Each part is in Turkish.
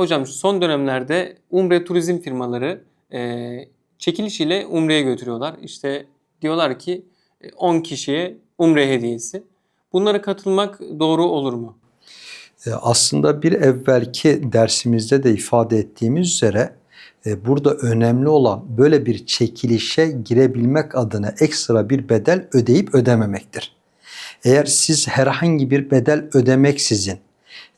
Hocam son dönemlerde Umre turizm firmaları e, çekiliş ile Umre'ye götürüyorlar. İşte diyorlar ki e, 10 kişiye Umre hediyesi. Bunlara katılmak doğru olur mu? E, Aslında bir evvelki dersimizde de ifade ettiğimiz üzere e, burada önemli olan böyle bir çekilişe girebilmek adına ekstra bir bedel ödeyip ödememektir. Eğer siz herhangi bir bedel ödemeksizin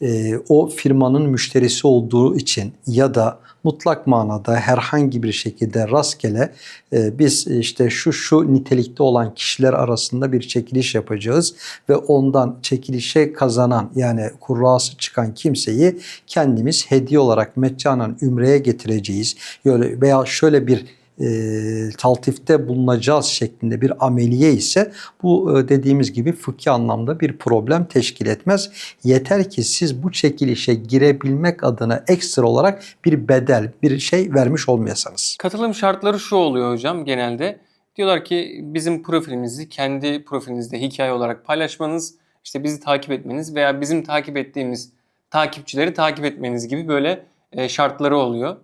e, o firmanın müşterisi olduğu için ya da mutlak manada herhangi bir şekilde rastgele e, biz işte şu şu nitelikte olan kişiler arasında bir çekiliş yapacağız ve ondan çekilişe kazanan yani kurrası çıkan kimseyi kendimiz hediye olarak meccanen ümreye getireceğiz. Böyle veya şöyle bir e, taltifte bulunacağız şeklinde bir ameliye ise bu e, dediğimiz gibi fıkhi anlamda bir problem teşkil etmez. Yeter ki siz bu çekilişe girebilmek adına ekstra olarak bir bedel, bir şey vermiş olmayasanız. Katılım şartları şu oluyor hocam genelde. Diyorlar ki bizim profilimizi kendi profilinizde hikaye olarak paylaşmanız, işte bizi takip etmeniz veya bizim takip ettiğimiz takipçileri takip etmeniz gibi böyle e, şartları oluyor.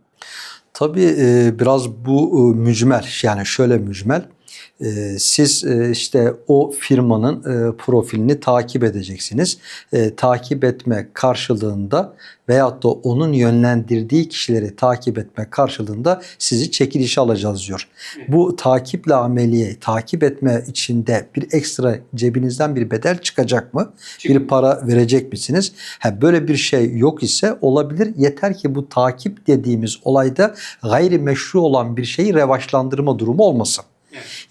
Tabii biraz bu mücmel yani şöyle mücmel. E, Siz e, işte o firmanın e, profilini takip edeceksiniz. E, Takip etme karşılığında veyahut da onun yönlendirdiği kişileri takip etme karşılığında sizi çekilişe alacağız diyor. Bu takiple ameliye, takip etme içinde bir ekstra cebinizden bir bedel çıkacak mı? Bir para verecek misiniz? Ha, böyle bir şey yok ise olabilir. Yeter ki bu takip dediğimiz olayda gayri meşru olan bir şeyi revaçlandırma durumu olmasın.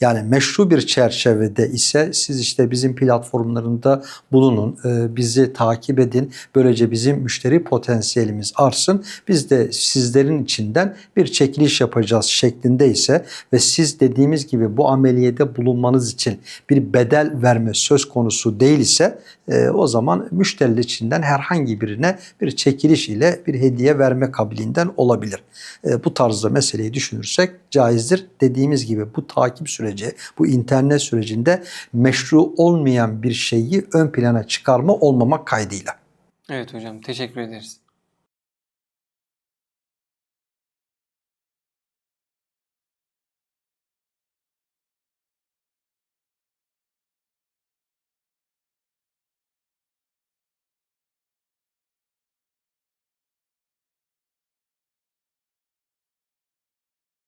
Yani meşru bir çerçevede ise siz işte bizim platformlarında bulunun, e, bizi takip edin. Böylece bizim müşteri potansiyelimiz artsın. Biz de sizlerin içinden bir çekiliş yapacağız şeklinde ise ve siz dediğimiz gibi bu ameliyede bulunmanız için bir bedel verme söz konusu değil ise e, o zaman müşteriler içinden herhangi birine bir çekiliş ile bir hediye verme kabiliğinden olabilir. E, bu tarzda meseleyi düşünürsek caizdir. Dediğimiz gibi bu takip süreci, bu internet sürecinde meşru olmayan bir şeyi ön plana çıkarma olmamak kaydıyla. Evet hocam teşekkür ederiz.